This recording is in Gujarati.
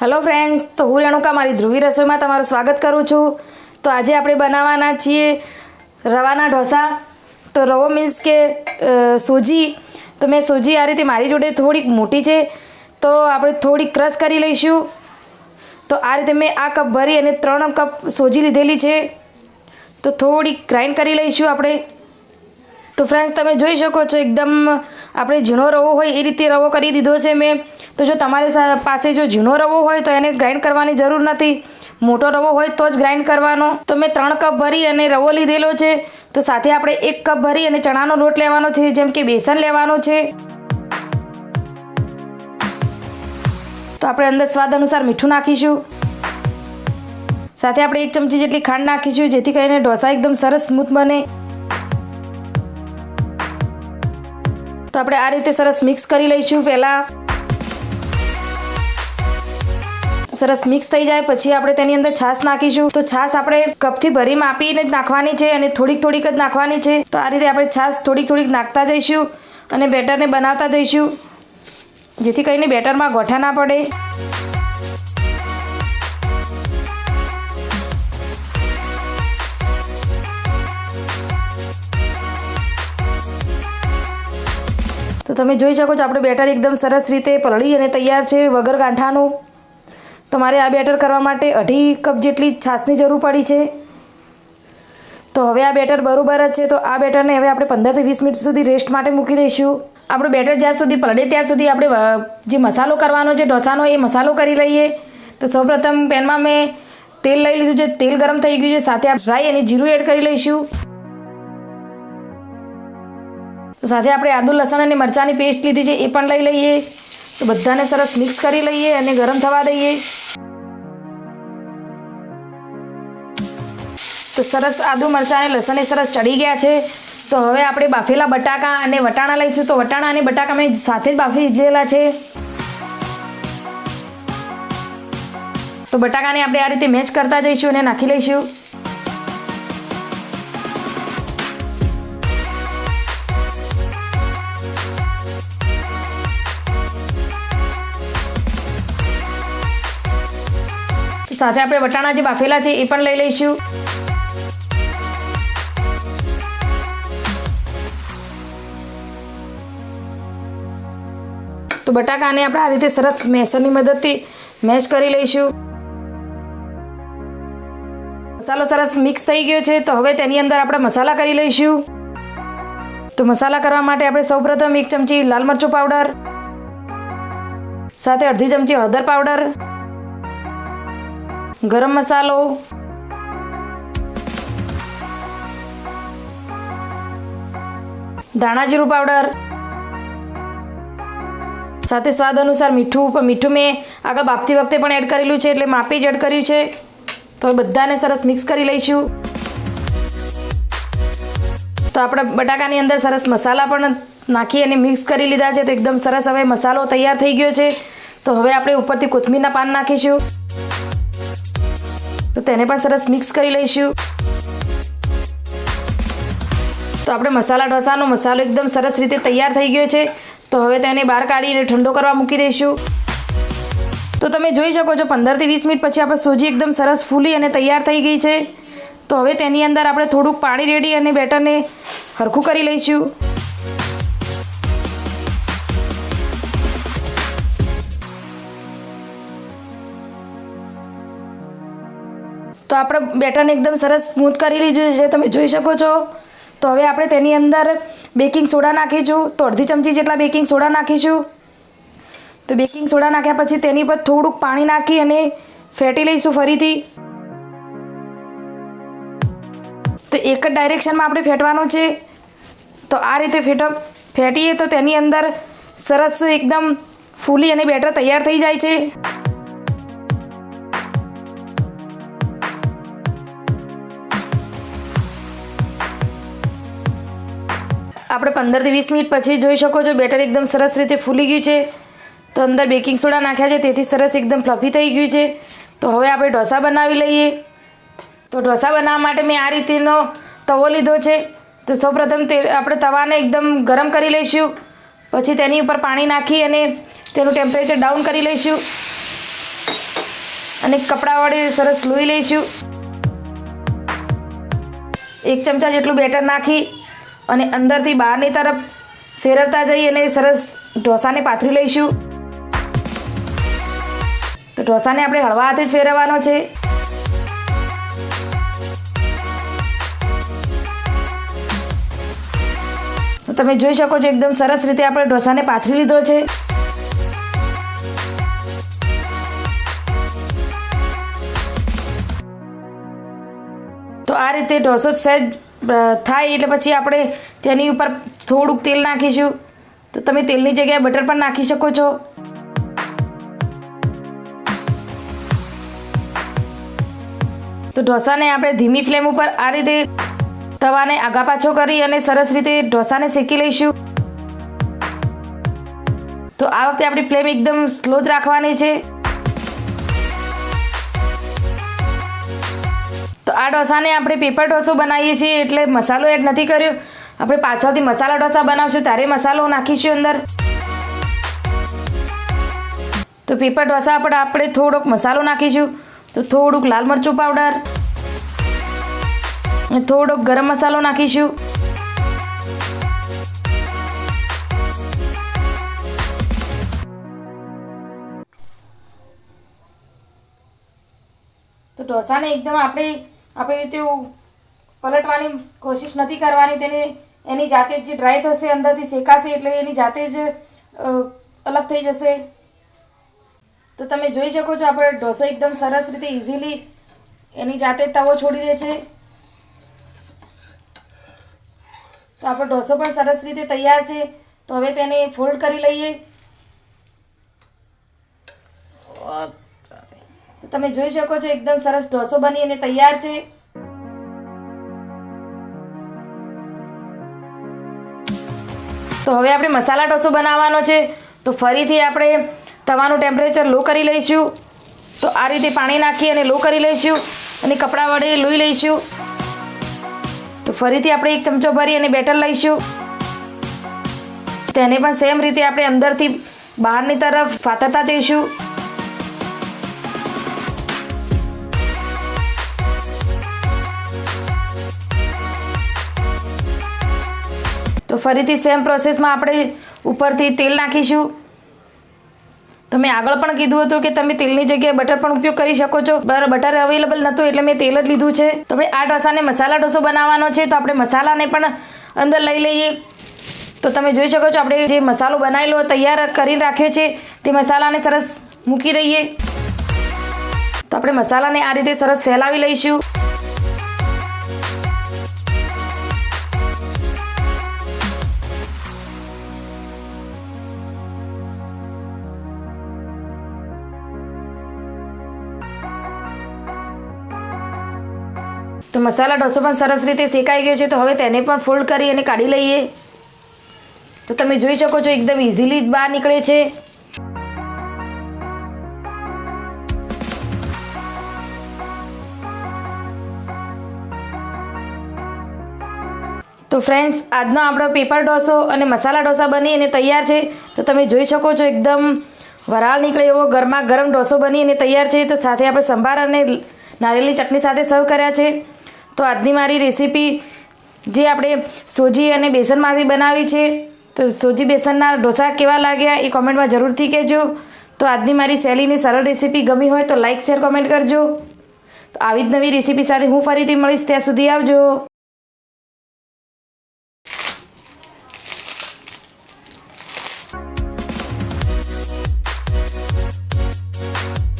હેલો ફ્રેન્ડ્સ તો હું રેણુકા, મારી ધ્રુવી રસોઈમાં તમારું સ્વાગત કરું છું. તો આજે આપણે બનાવવાના છીએ રવાના ઢોસા. તો રવો મીન્સ કે સૂજી. તો મેં સૂજી આ રીતે મારી જોડે થોડીક મોટી છે. તો આપણે થોડીક ક્રશ કરી લઈશું. તો આ રીતે મેં આ કપ ભરી અને ત્રણ કપ સોજી લીધેલી છે. તો થોડીક ગ્રાઇન્ડ કરી લઈશું આપણે. તો ફ્રેન્ડ્સ તમે જોઈ શકો છો એકદમ આપણે ઝીણો રવો હોય એ રીતે રવો કરી દીધો છે મેં. તો જો તમારી પાસે જો ઝીણો રવો હોય તો એને ગ્રાઇન્ડ કરવાની જરૂર નથી. મોટો રવો હોય તો જ ગ્રાઇન્ડ કરવાનો. તો મેં ત્રણ કપ ભરી અને રવો લીધેલો છે. તો સાથે આપણે એક કપ ભરી અને ચણાનો લોટ લેવાનો છે, જેમ કે બેસન લેવાનું છે. તો આપણે અંદર સ્વાદ અનુસાર મીઠું નાખીશું. સાથે આપણે એક ચમચી જેટલી ખાંડ નાખીશું, જેથી કરીને ઢોસા એકદમ સરસ સ્મૂથ બને. તો આપણે આ રીતે સરસ મિક્સ કરી લઈશું પહેલાં. સરસ મિક્સ થઈ જાય, પછી આપણે તેની અંદર છાશ નાખીશું. તો છાશ આપણે કપથી ભરી માપીને જ નાખવાની છે અને થોડીક થોડીક જ નાખવાની છે. તો આ રીતે આપણે છાશ થોડીક થોડીક નાખતા જઈશું અને બેટરને બનાવતા જઈશું, જેથી કરીને બેટરમાં ગોઠા ના પડે. તમે જોઈ શકો છો, આપણે બેટર એકદમ સરસ રીતે પલળી અને તૈયાર છે વગર ગાંઠાનું તમારે આ બેટર કરવા માટે અઢી કપ જેટલી છાશની જરૂર પડી છે. તો હવે આ બેટર બરાબર જ છે, તો આ બેટરને હવે આપણે પંદરથી વીસ મિનિટ સુધી રેસ્ટ માટે મૂકી દઈશું. આપણું બેટર જ્યાં સુધી પલળે ત્યાં સુધી આપણે જે મસાલો કરવાનો છે, ઢોસાનો એ મસાલો કરી લઈએ. તો સૌપ્રથમ પેનમાં મેં તેલ લઈ લીધું છે, તેલ ગરમ થઈ ગયું છે, સાથે આપણે રાઈ અને જીરું એડ કરી લઈશું. તો સાથે આપણે આદુ, લસણ અને મરચાંની પેસ્ટ લીધી છે, એ પણ લઈ લઈએ. તો બધાને સરસ મિક્સ કરી લઈએ અને ગરમ થવા દઈએ. તો સરસ આદુ, મરચાં અને લસણ એ સરસ ચડી ગયા છે. તો હવે આપણે બાફેલા બટાકા અને વટાણા લઈશું. તો વટાણા અને બટાકા મેં સાથે જ બાફી દીધેલા છે. તો બટાકાને આપણે આ રીતે મેચ કરતા જઈશું અને નાખી લઈશું. સાથે આપણે વટાણા જે બાફેલા છે એ પણ લઈ લઈશું. તો બટાકાને આપણે આ રીતે સરસ મેસરની મદદથી મેશ કરી લઈશું. મસાલો સરસ મિક્સ થઈ ગયો છે, તો હવે તેની અંદર આપણે મસાલા કરી લઈશું. તો મસાલા કરવા માટે આપણે સૌપ્રથમ એક ચમચી લાલ મરચું પાવડર, સાથે અડધી ચમચી હળદર પાવડર ગરમ મસાલો. ધાણા જીરું પાવડર સાથે સ્વાદ અનુસાર મીઠું પણ મીઠું મેં આગળ બાપતી વખતે પણ એડ કરેલું છે એટલે માપી જ એડ કર્યું છે. તો હવે બધાને સરસ મિક્સ કરી લઈશું. તો આપણે બટાકાની અંદર સરસ મસાલા પણ નાખી અને મિક્સ કરી લીધા છે. તો એકદમ સરસ હવે મસાલો તૈયાર થઈ ગયો છે. તો હવે આપણે ઉપરથી કોથમીરના પાન નાખીશું. તો તેને પણ સરસ મિક્સ કરી લઈશું. તો આપણે મસાલા ઢોસાનો મસાલો એકદમ સરસ રીતે તૈયાર થઈ ગયો છે. તો હવે તેને બહાર કાઢીને ઠંડો કરવા મૂકી દઈશું. તો તમે જોઈ શકો છો પંદરથી વીસ મિનિટ પછી આપણે સોજી એકદમ સરસ ફૂલી અને તૈયાર થઈ ગઈ છે. તો હવે તેની અંદર આપણે થોડુંક પાણી રેડી અને બેટરને હરખું કરી લઈશું. તો આપણે બેટરને એકદમ સરસ સ્મૂથ કરી લીધું છે. તમે જોઈ શકો છો. તો હવે આપણે તેની અંદર બેકિંગ સોડા નાખીશું. તો અડધી ચમચી જેટલા બેકિંગ સોડા નાખીશું. તો બેકિંગ સોડા નાખ્યા પછી તેની પર થોડુંક પાણી નાખી અને ફેટી લઈશું ફરીથી. તો એક જ ડાયરેક્શનમાં આપણે ફેટવાનું છે. તો આ રીતે ફેટ ફેટીએ તો તેની અંદર સરસ એકદમ ફૂલી અને બેટર તૈયાર થઈ જાય છે. આપણે પંદરથી વીસ મિનિટ પછી જોઈ શકો છો, બેટર એકદમ સરસ રીતે ફૂલી ગયું છે. તો અંદર બેકિંગ સોડા નાખ્યા છે, તેથી સરસ એકદમ ફ્લફી થઈ ગયું છે. તો હવે આપણે ઢોસા બનાવી લઈએ. તો ઢોસા બનાવવા માટે મેં આ રીતેનો તવો લીધો છે. તો સૌપ્રથમ તે આપણે તવાને એકદમ ગરમ કરી લઈશું. પછી તેની ઉપર પાણી નાખી અને તેનું ટેમ્પરેચર ડાઉન કરી લઈશું. અને કપડાવાળી સરસ લોહી લઈશું. એક ચમચા જેટલું બેટર નાખી. અને અંદરથી બહારની તરફ ફેરવતા જઈ અને સરસ ઢોસાને પાથરી લઈશું. તો ઢોસાને આપણે હળવા હાથે જ ફેરવવાનો છે. તમે જોઈ શકો છો એકદમ સરસ રીતે આપણે ઢોસાને પાથરી લીધો છે. તો આ રીતે ઢોસો સહેજ થાય એટલે પછી આપણે તેની ઉપર થોડુંક તેલ નાખીશું. તો તમે તેલની જગ્યાએ બટર પણ નાખી શકો છો. તો ઢોસાને આપણે ધીમી ફ્લેમ ઉપર આ રીતે તવાને આગા પાછો કરી અને સરસ રીતે ઢોસાને શેકી લઈશું. તો આ વખતે આપણી ફ્લેમ એકદમ સ્લો જ રાખવાની છે. આ ઢોસાને આપણે પેપર ઢોસો બનાવીએ છીએ એટલે મસાલો એડ નથી કર્યો. આપણે પાછળથી મસાલા ઢોસા બનાવશું, ત્યારે મસાલો નાખીશું અંદર. તો પેપર ઢોસા પર આપણે થોડોક મસાલો નાખીશું. તો થોડુંક લાલ મરચું પાવડર થોડોક ગરમ મસાલો નાખીશું. તો ઢોસાને એકદમ આપણે આપણે તેવું પલટવાની કોશિશ નથી કરવાની, તેને એની જાતે જ જે ડ્રાય થશે, અંદરથી શેકાશે એટલે એની જાતે જ અલગ થઈ જશે. તો તમે જોઈ શકો છો, આપણે ઢોસો એકદમ સરસ રીતે ઇઝીલી એની જાતે તવો છોડી દે છે. તો આપણો ઢોસો પણ સરસ રીતે તૈયાર છે. તો હવે તેને ફોલ્ડ કરી લઈએ. તમે જોઈ શકો છો, એકદમ સરસ ઢોસો બની અને તૈયાર છે. તો હવે આપણે મસાલા ઢોસો બનાવવાનો છે. તો ફરીથી આપણે તવાનું ટેમ્પરેચર લો કરી લઈશું. તો આ રીતે પાણી નાખી અને લો કરી લઈશું અને કપડાં વડે લોહી લઈશું. તો ફરીથી આપણે એક ચમચો ભરી અને બેટર લઈશું. તેને પણ સેમ રીતે આપણે અંદરથી બહારની તરફ ફાતરતા જઈશું. તો ફરીથી સેમ પ્રોસેસમાં આપણે ઉપરથી તેલ નાખીશું. તો મેં આગળ પણ કીધું હતું કે તમે તેલની જગ્યાએ બટર પણ ઉપયોગ કરી શકો છો. બટર અવેલેબલ નહોતું એટલે મેં તેલ જ લીધું છે. તો આપણે આ ઢોસાને મસાલા ઢોસો બનાવવાનો છે. તો આપણે મસાલાને પણ અંદર લઈ લઈએ. તો તમે જોઈ શકો છો, આપણે જે મસાલો બનાવેલો તૈયાર કરી રાખ્યો છે, તે મસાલાને સરસ મૂકી દઈએ. તો આપણે મસાલાને આ રીતે સરસ ફેલાવી લઈશું. મસાલા ઢોસો પણ સરસ રીતે શેકાઈ ગયો છે, તો હવે તેને પણ ફોલ્ડ કરી અને કાઢી લઈએ. તો તમે જોઈ શકો છો, એકદમ ઇઝીલી બહાર નીકળે છે. તો ફ્રેન્ડ્સ આજનો આપણો પેપર ઢોસો અને મસાલા ઢોસા બની અને તૈયાર છે. તો તમે જોઈ શકો છો, એકદમ વરાળ નીકળે એવો ગરમા ગરમ ઢોસો બની અને તૈયાર છે. તો સાથે આપણે સંભાર અને નારિયેળની ચટણી સાથે સર્વ કર્યા છે. તો આજની મારી રેસીપી જે આપણે સોજી અને બેસનમાંથી બનાવી છે, તો સોજી બેસનના ઢોસા કેવા લાગ્યા એ કોમેન્ટમાં જરૂરથી કહેજો. તો આજની મારી શૈલીની સરળ રેસીપી ગમી હોય તો લાઇક શેર, કોમેન્ટ કરજો. તો આવી જ નવી રેસીપી સાથે હું ફરીથી મળીશ, ત્યાં સુધી આવજો.